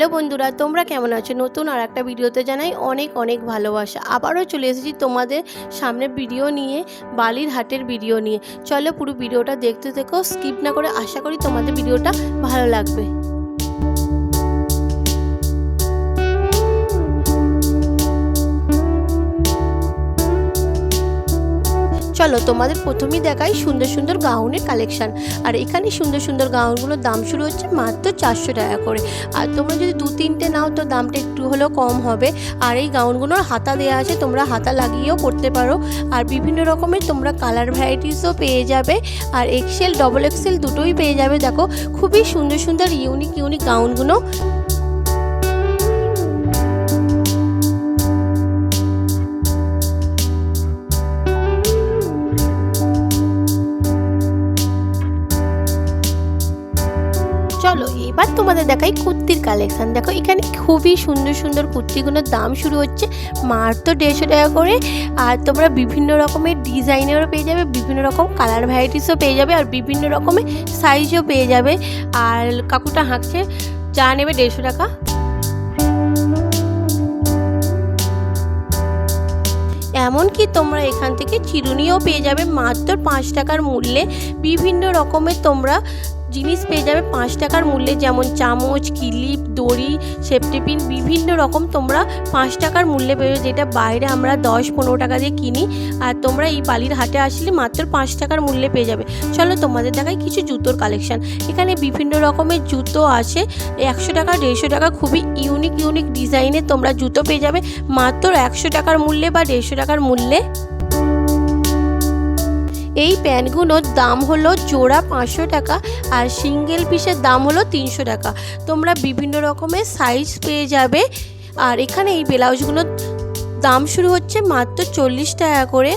Hello বন্ধুরা, তোমরা কেমন আছো? নতুন আর একটা ভিডিওতে জানাই অনেক অনেক ভালোবাসা। আবারও চলে এসেছি তোমাদের সামনে ভিডিও নিয়ে, বালির হাটের ভিডিও নিয়ে। চলো পুরো ভিডিওটা দেখতে থেকো, স্কিপ না করে আশা করি তোমাদের ভিডিওটা ভালো লাগবে। চলো তোমাদের প্রথমেই দেখাই সুন্দর সুন্দর গাউনের কালেকশান আর এখানে সুন্দর সুন্দর গাউনগুলোর দাম শুরু হচ্ছে মাত্র চারশো টাকা করে। আর তোমরা যদি দু তিনটে নাও তো দামটা একটু হলেও কম হবে। আর এই গাউনগুলোর হাতা দেওয়া আছে, তোমরা হাতা লাগিয়েও পরতে পারো। আর বিভিন্ন রকমের তোমরা কালার ভ্যারাইটিসও পেয়ে যাবে। আর এক্সেল ডবল এক্সেল দুটোই পেয়ে যাবে। দেখো, খুবই সুন্দর সুন্দর ইউনিক ইউনিক গাউনগুলো। এবার তোমাদের দেখাই কুর্তির কালেকশান দেখো, এখানে খুবই সুন্দর সুন্দর কুর্তিগুলোর দাম শুরু হচ্ছে মাত্র দেড়শো টাকা করে। আর তোমরা বিভিন্ন রকমের ডিজাইনেরও পেয়ে যাবে, বিভিন্ন রকম কালার ভ্যারাইটিসও পেয়ে যাবে আর বিভিন্ন রকমের সাইজও পেয়ে যাবে। আর কাকুটা হাঁকছে, যা নেবে দেড়শো টাকা। এমনকি তোমরা এখান থেকে চিরুনিও পেয়ে যাবে মাত্র পাঁচ টাকার মূল্যে। বিভিন্ন রকমের তোমরা জিনিস পেয়ে যাবে পাঁচ টাকার মূল্যে, যেমন চামচ, কিলিপ, দড়ি, সেফটিপিন, বিভিন্ন রকম তোমরা পাঁচ টাকার মূল্যে পেয়ে যেটা বাইরে আমরা দশ পনেরো টাকা দিয়ে কিনি। আর তোমরা এই বালির হাটে আসলে মাত্র পাঁচ টাকার মূল্যে পেয়ে যাবে। চলো তোমাদের দেখায় কিছু জুতোর কালেকশান এখানে বিভিন্ন রকমের জুতো আছে, একশো টাকা, দেড়শো টাকা, খুবই ইউনিক ইউনিক ডিজাইনের তোমরা জুতো পেয়ে যাবে, মাত্র একশো টাকার মূল্যে বা দেড়শো টাকার মূল্যে। এই প্যান্টগুলোর দাম হলো জোড়া পাঁচশো টাকা আর সিঙ্গেল পিসের দাম হলো তিনশো টাকা। তোমরা বিভিন্ন রকমের সাইজ পেয়ে যাবে। আর এখানে এই ব্লাউজগুলোর দাম শুরু হচ্ছে মাত্র চল্লিশ টাকা করে।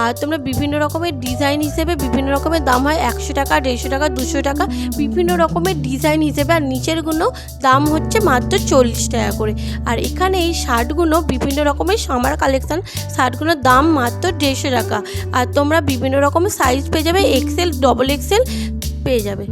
আর তোমরা বিভিন্ন রকমের ডিজাইন হিসেবে বিভিন্ন রকমের দাম হয়, একশো টাকা, দেড়শো টাকা, দুশো টাকা, বিভিন্ন রকমের ডিজাইন হিসেবে। আর নিচেরগুলো দাম হচ্ছে মাত্র চল্লিশ টাকা করে। আর এখানে এই শার্টগুলো বিভিন্ন রকমের সামার কালেকশান শার্টগুলোর দাম মাত্র দেড়শো টাকা। আর তোমরা বিভিন্ন রকমের সাইজ পেয়ে যাবে এক্সেল ডবল এক্সেল পেয়ে যাবে।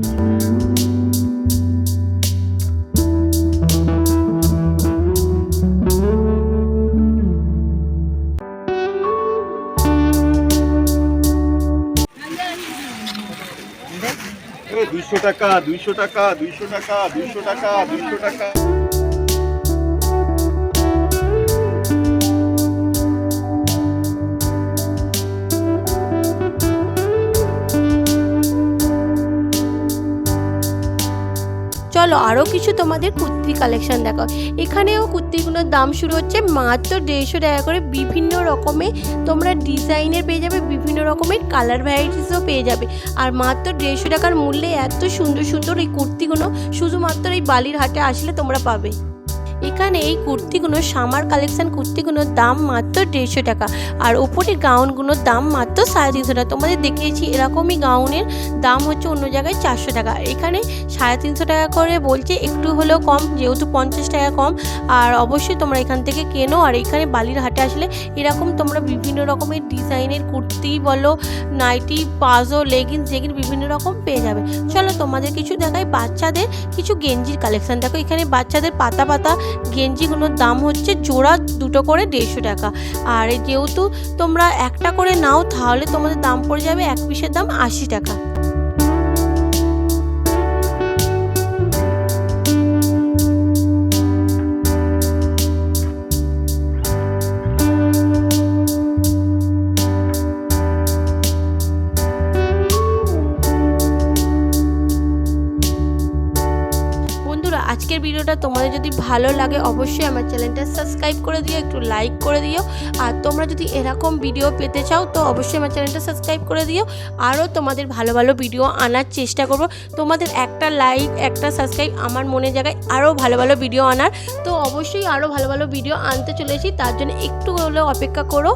দুইশো টাকা দুইশো টাকা দুইশো টাকা দুইশো টাকা দুইশো টাকা। আরও কিছু তোমাদের কুর্তি কালেকশন দেখাও। এখানেও কুর্তিগুলোর দাম শুরু হচ্ছে মাত্র দেড়শো টাকা করে। বিভিন্ন রকমের তোমরা ডিজাইনের পেয়ে যাবে, বিভিন্ন রকমের কালার ভ্যারাইটিসও পেয়ে যাবে। আর মাত্র দেড়শো টাকার মূল্যে এত সুন্দর সুন্দর এই কুর্তিগুলো শুধুমাত্র এই বালির হাটে আসলে তোমরা পাবে। এখানে এই কুর্তিগুলো সামার কালেকশন কুর্তিগুলোর দাম মাত্র দেড়শো টাকা। আর ওপরের গাউনগুলোর দাম মাত্র সাড়ে তিনশো টাকা। তোমাদের দেখিয়েছি এরকমই গাউনের দাম হচ্ছে অন্য জায়গায় চারশো টাকা। এখানে সাড়ে তিনশো টাকা করে বলছে, একটু হলেও কম, যেহেতু পঞ্চাশ টাকা কম। আর অবশ্যই তোমরা এখান থেকে কেনো। আর এখানে বালির হাটে আসলে এরকম তোমরা বিভিন্ন রকমের ডিজাইনের কুর্তি বলো, নাইটি পাজো লেগিংস জেগিন বিভিন্ন রকম পেয়ে যাবে। চলো তোমাদের কিছু দেখাই বাচ্চাদের কিছু গেঞ্জির কালেকশান। দেখো এখানে বাচ্চাদের পাতা পাতা গেঞ্জিগুলোর দাম হচ্ছে জোড়া দুটো করে দেড়শো টাকা। আর যেহেতু তোমরা একটা করে নাও, তাহলে তোমাদের দাম পড়ে যাবে এক পিসের দাম আশি টাকা। ভিডিওটা তোমাদের যদি ভালো লাগে, অবশ্যই আমার চ্যানেলটা সাবস্ক্রাইব করে দিও, একটু লাইক করে দিও। আর তোমরা যদি এরকম ভিডিও পেতে চাও, তো অবশ্যই আমার চ্যানেলটা সাবস্ক্রাইব করে দিও। আরও তোমাদের ভালো ভালো ভিডিও আনার চেষ্টা করব। তোমাদের একটা লাইক একটা সাবস্ক্রাইব আমার মনে জায়গায় আরও ভালো ভালো ভিডিও আনার। তো অবশ্যই আরও ভালো ভালো ভিডিও আনতে চলেছি, তার জন্য একটু হলেও অপেক্ষা করো।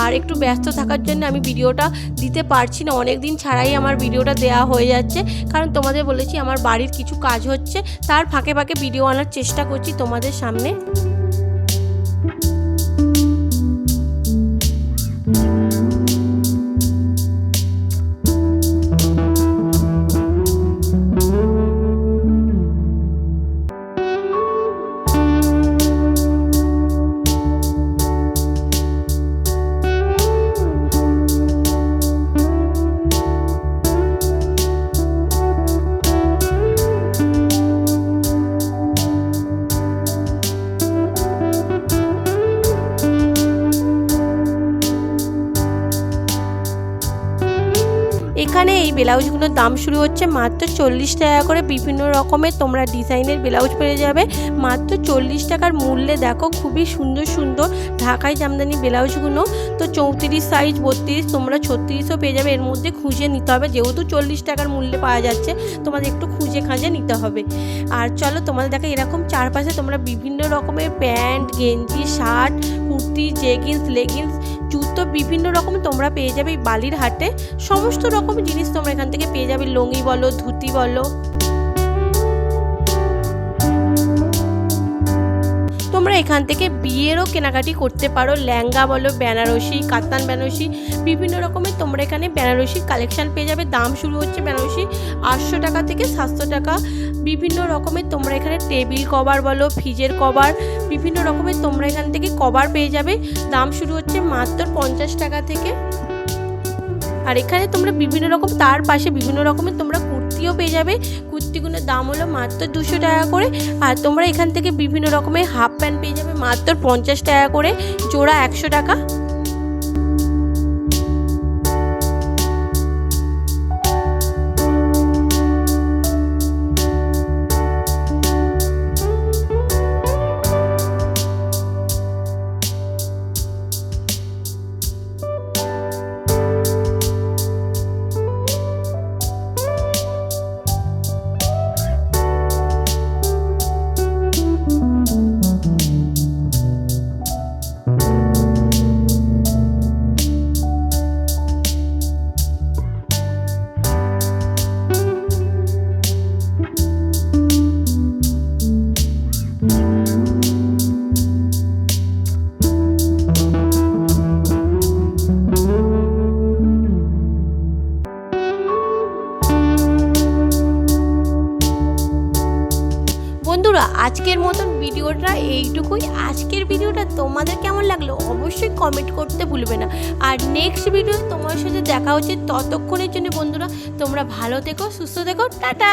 আর একটু ব্যস্ত থাকার জন্য আমি ভিডিওটা দিতে পারছি না। অনেক দিন ছাড়াই আমার ভিডিওটা দেওয়া হয়ে যাচ্ছে। কারণ তোমাদের বলেছি আমার বাড়ির কিছু কাজ হচ্ছে, তার ফাঁকে ফাঁকে ভিডিও আনার চেষ্টা করছি তোমাদের সামনে। এই ব্লাউজগুলোর দাম শুরু হচ্ছে মাত্র চল্লিশ টাকা করে। বিভিন্ন রকমের তোমরা ডিজাইনের ব্লাউজ পেয়ে যাবে। মাত্র চল্লিশ টাকার মূল্যে দেখো খুবই সুন্দর সুন্দর ঢাকাই জামদানি ব্লাউজগুলো। তো চৌত্রিশ সাইজ বত্রিশ, তোমরা ছত্রিশও পেয়ে যাবে। এর মধ্যে খুঁজে নিতে হবে। যেহেতু চল্লিশ টাকার মূল্যে পাওয়া যাচ্ছে, তোমাদের একটু খুঁজে খাঁজে নিতে হবে। আর চলো তোমাদের দেখো এরকম চারপাশে তোমরা বিভিন্ন রকমের প্যান্ট, গেঞ্জি, শার্ট কুর্তি জেগিন্স লেগিন্স জুতো, বিভিন্ন রকম তোমরা পেয়ে যাবে বালির হাটে। সমস্ত রকম জিনিস তোমরা এখান থেকে পেয়ে যাবে। লঙ্গি বলো, ধুতি বলো। তোমরা এখান থেকে বিয়েরও কেনাকাটি করতে পারো। লেহেঙ্গা বলো, বেনারসি, কাতান বেনারসি, বিভিন্ন রকমের তোমরা এখানে বেনারসি কালেকশান পেয়ে যাবে। দাম শুরু হচ্ছে বেনারসি আটশো টাকা থেকে সাতশো টাকা। বিভিন্ন রকমের তোমরা এখানে টেবিল কভার বলো, ফ্রিজের কভার, বিভিন্ন রকমের তোমরা এখান থেকে কভার পেয়ে যাবে। দাম শুরু হচ্ছে মাত্র পঞ্চাশ টাকা থেকে। আর এখানে তোমরা বিভিন্ন রকম, তার পাশে বিভিন্ন রকমের তোমরা কুর্তিও পেয়ে যাবে। কুর্তিগুলোর দাম হলো মাত্র দুশো টাকা করে। আর তোমরা এখান থেকে বিভিন্ন রকমের হাফ প্যান্ট পেয়ে যাবে মাত্র পঞ্চাশ টাকা করে। জোড়া একশো টাকা। বন্ধুরা, আজকের মতন ভিডিওটা এইটুকুই। আজকের ভিডিওটা তোমাদের কেমন লাগল অবশ্যই কমেন্ট করতে ভুলবে না। আর নেক্সট ভিডিও তোমার সাথে দেখা হচ্ছে ততক্ষণের জন্য বন্ধুরা, তোমরা ভালো থেকো, সুস্থ থেকো, টাটা!